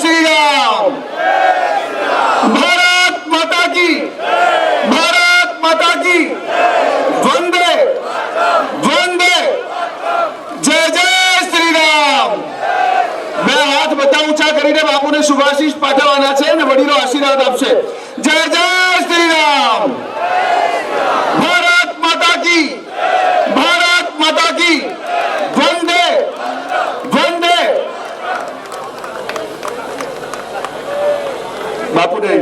શ્રી રામ ભારત માતા ભારત માતા વંદે. વંદે. જય જય શ્રી રામ બે હાથ બધા ઊંચા કરીને બાપુને શુભાશીષ પાઠવવાના છે અને વડીલો આશીર્વાદ આપશે. જય જય શ્રી રામ ભારત માતા કી ભારત માતા કી વંદે વંદે બાપુને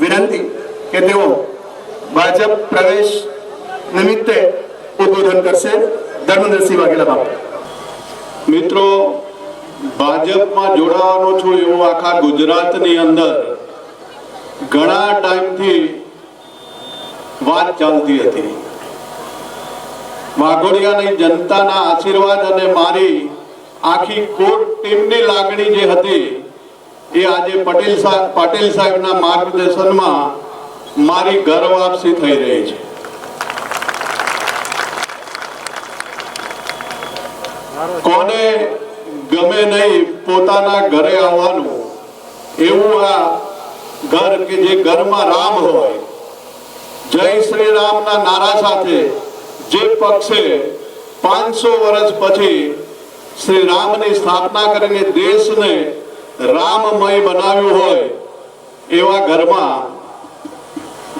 વિનંતી કે તેઓ ભાજપ પ્રવેશ નિમિત્તે ઉદ્બોધન કરશે ધર્મેન્દ્રસિંહ વાઘેલા બાપુ. મિત્રો, ભાજપમાં જોડાવાનો છું એવું આખા ગુજરાતની અંદર ઘણા ટાઈમથી વાત ચાલતી હતી. વાઘોડિયાની જનતાના આશીર્વાદ અને મારી આખી કોર ટીમની લાગણી જે હતી, એ આજે પટેલ સાહેબ પટેલ સાહેબના માર્ગદર્શનમાં મારી ઘર વાપસી થઈ રહી છે. કોને ગમે નહીં પોતાના ઘરે આવવાનું, એવું આ ઘર કે જે ઘરમાં રામ હોય, જય શ્રી રામના નારા સાથે જે પક્ષે પાંચસો વર્ષ પછી શ્રી રામની સ્થાપના કરીને દેશને રામમય બનાવ્યું હોય, એવા ઘરમાં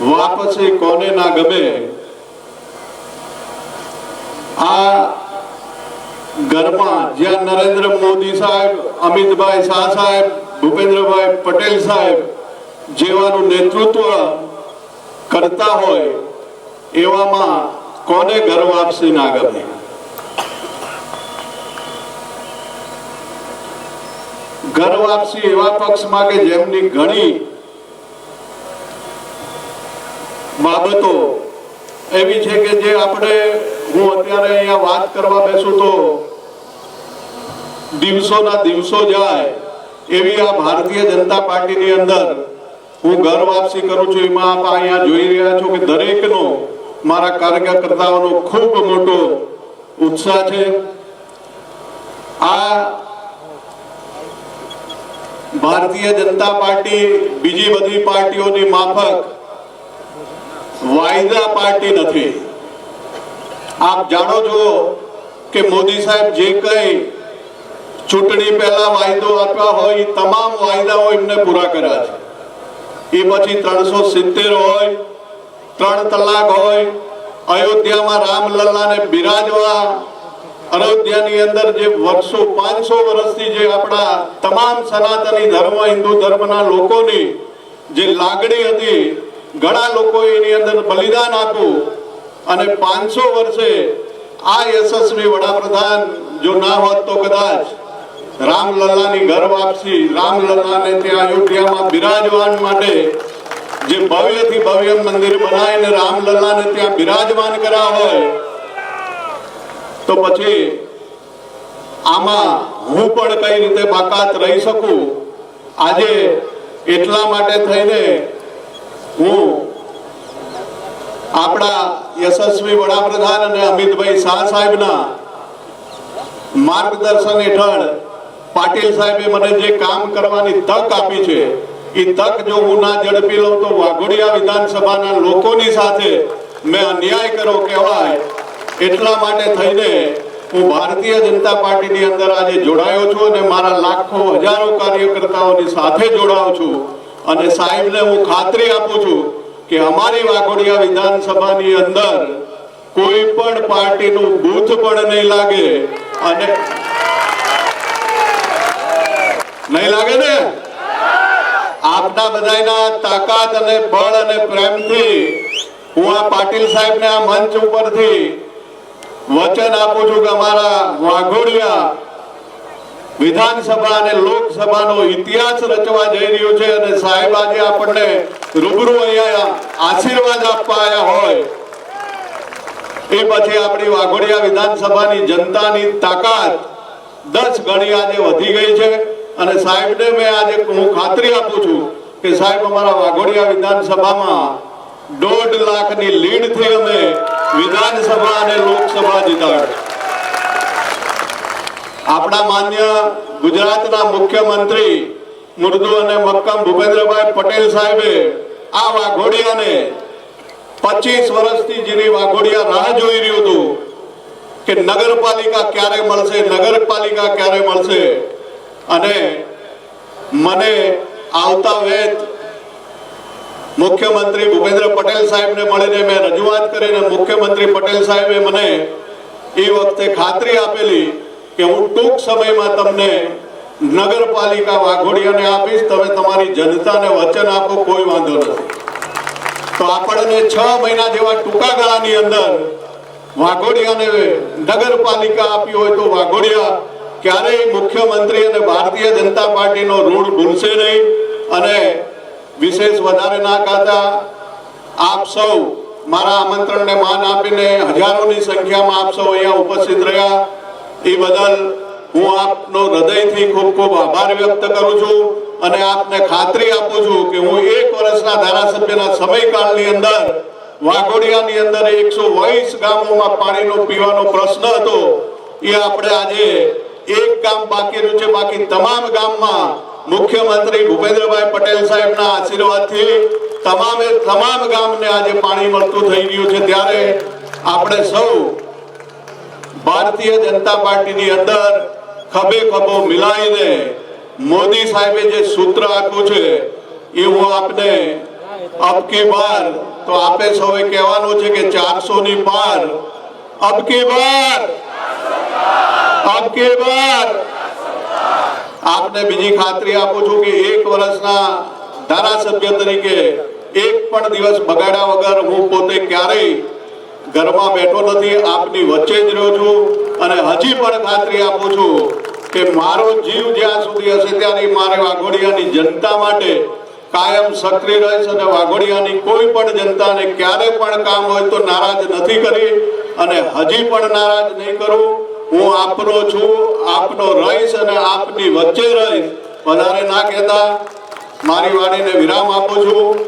વાપસી કોને ના ગમે? આ ઘરમાં જ્યાં નરેન્દ્ર મોદી સાહેબ, અમિતભાઈ શાહ સાહેબ, ભૂપેન્દ્રભાઈ પટેલ સાહેબ જેવાનું નેતૃત્વ કરતા હોય, એવામાં કોને ઘર વાપસી ના ગમે? ઘર વાપસી એવા પક્ષમાં કે જેમની ઘણી બાબતો એવી છે કે જે આપણે હું અત્યારે અહીંયા વાત કરવા બેસું તો દિવસોના દિવસો જાય એવી આ ભારતીય જનતા પાર્ટીની અંદર હું ઘર વાપસી કરું છું. એમાં આપ અહીંયા જોઈ રહ્યા છો કે દરેકનો મારા કાર્યકર્તાઓનો ખૂબ મોટો ઉત્સાહ છે. આ ભારતીય જનતા પાર્ટી બીજી બધી પાર્ટીઓની માફક વાયદા પાર્ટી નથી. આપ જાણો છો કે મોદી સાહેબ જે કઈ ચૂંટણી પહેલા વાયદો આપ્યા હોય તમામ વાયદાઓ એમને પૂરા કર્યા છે. એ પછી ત્રણસો સિત્તેર હોય, ત્રણ તલાક હોય, અયોધ્યામાં રામલલ્લાને બિરાજવા, અયોધ્યાની અંદર જે વર્ષો, પાંચસો વર્ષથી જે આપણા તમામ સનાતની ધર્મ, હિન્દુ ધર્મના લોકોની જે લાગણી હતી ઘણા લોકો એની અંદર બલિદાન આપ્યું અને પાંચસો વર્ષે આ યશસ્વી વડાપ્રધાન જો ના હોત તો કદાચ રામલલ્લાની ઘર વાપસી, રામલલ્લાને ત્યાં અયોધ્યામાં બિરાજવાન માટે જે ભવ્યથી ભવ્ય મંદિર બનાવીને રામલલ્લાને ત્યાં બિરાજમાન કર્યા હોય, તો પછી આમાં હું પણ કઈ રીતે બાકાત રહી શકું? આજે એટલા માટે થઈને હું આપણા યશસ્વી વડાપ્રધાન અને અમિતભાઈ શાહ સાહેબના માર્ગદર્શન હેઠળ પાટીલ સાહેબે મને જે કામ કરવાની તક આપી છે, એ તક જો હું ના ઝડપી લઉં તો વાઘોડિયા વિધાનસભાના લોકોની સાથે મેં અન્યાય કરો કહેવાય, એટલા માટે થઈને હું ભારતીય જનતા પાર્ટીની અંદર આજે જોડાયો છું અને મારા લાખો હજારો કાર્યકર્તાઓની સાથે જોડાઉં છું. અને સાહેબને હું ખાતરી આપું છું કે અમારી વાઘોડિયા વિધાનસભાની અંદર કોઈ પણ પાર્ટીનું બૂથ પણ નહીં લાગે અને નહીં લાગે ને? આપના બધાના તાકાત અને બળ અને પ્રેમથી હું આ પાટીલ સાહેબને આ મંચ ઉપરથી વચન આપું છું કે અમારા વાઘોડિયા વિધાનસભા અને લોકસભાનો ઇતિહાસ રચવા જઈ રહ્યો છે અને સાહેબ આજે આપણને રૂબરૂ અહીંયા આશીર્વાદ આપવા આવ્યા હોય. એ પછી આપણી વાઘોડિયા વિધાનસભાની જનતાની તાકાત દસ ગણી આજે વધી ગઈ છે અને સાહેબને મેં આજે હું ખાતરી આપું છું કે સાહેબ અમારા વાઘોડિયા વિધાનસભામાં દોઢ લાખની લીડથી અમે વિધાનસભા અને લોકસભા જીતાડ આપણા માન્ય ગુજરાતના મુખ્યમંત્રી મૃદુ અને મક્કમ ભૂપેન્દ્રભાઈ પટેલ સાહેબે આ વાઘોડિયાને પચીસ વર્ષથી જેની વાઘોડિયા રાહ જોઈ રહ્યું હતું કે નગરપાલિકા ક્યારે મળશે, નગરપાલિકા ક્યારે મળશે અને મને આવતા વેત મુખ્યમંત્રી ભૂપેન્દ્ર પટેલ સાહેબને મળીને મેં રજૂઆત કરીને મુખ્યમંત્રી પટેલ સાહેબે મને એ વખતે ખાતરી આપેલી કે હું ટૂંક સમયમાં તમને નગરપાલિકા વાઘોડિયાને આપીશ, તમે તમારી જનતાને વચન આપો, કોઈ વાંધો નથી. તો આપણને છ મહિના જેવા ટૂંકા ગાળાની અંદર વાઘોડિયાને નગરપાલિકા આપી હોય તો વાઘોડિયા ક્યારેય મુખ્યમંત્રી અને ભારતીય જનતા પાર્ટીનો ઋણ ભૂલશે નહીં અને વિશેષ વધારે ના કહેતા આપ સૌ મારા આમંત્રણને માન આપીને હજારોની સંખ્યામાં આપ સૌ અહીંયા ઉપસ્થિત રહ્યા. એ બદલ હું આપનો હૃદયથી ખૂબ ખૂબ આભાર વ્યક્ત કરું છું અને આપને ખાતરી આપું છું કે હું એક વર્ષના ધારાસભ્યના સમયકાળની અંદર વાઘોડિયાની અંદર એકસો વીસ ગામોમાં પાણીનો પીવાનો પ્રશ્ન હતો. એ આપણે આજે એક ગામ બાકી રહ્યું છે. બાકી તમામ ગામમાં મુખ્યમંત્રી ભૂપેન્દ્રભાઈ પટેલ સાહેબના આશીર્વાદથી તમામે તમામ ગામને આજે પાણી મળતું થઈ ગયું છે. ત્યારે આપણે સૌ ભારતીય જનતા પાર્ટીની અંદર ખભે ખભો મિલાઈને મોદી સાહેબે જે સૂત્ર આપ્યું છે એ હું આપને અબકી બાર તો આપે સૌએ કહેવાનું છે કે ચારસો ની પાર. અબકી બાર! અબકી બાર! આપને બીજી ખાતરી આપું છું કે એક વર્ષના ધારાસભ્ય તરીકે એક પણ દિવસ બગાડ્યા વગર હું પોતે ક્યારેય ઘરમાં બેઠો નથી, આપની વચ્ચે જ રહ્યો છું અને હજી પણ ખાતરી આપું છું કે મારો જીવ જ્યાં સુધી હશે ત્યારે મારે વાઘોડિયાની જનતા માટે કાયમ સક્રિય રહીશ અને વાઘોડિયાની કોઈ પણ જનતાને ક્યારે પણ કામ હોય તો નારાજ નથી કરી અને હજી પણ નારાજ નહીં કરું. હું આપનો છું, આપનો રહીશ અને આપની વચ્ચે રહીશ. વધારે ના કહેતા, મારી વાણીને વિરામ આપું છું.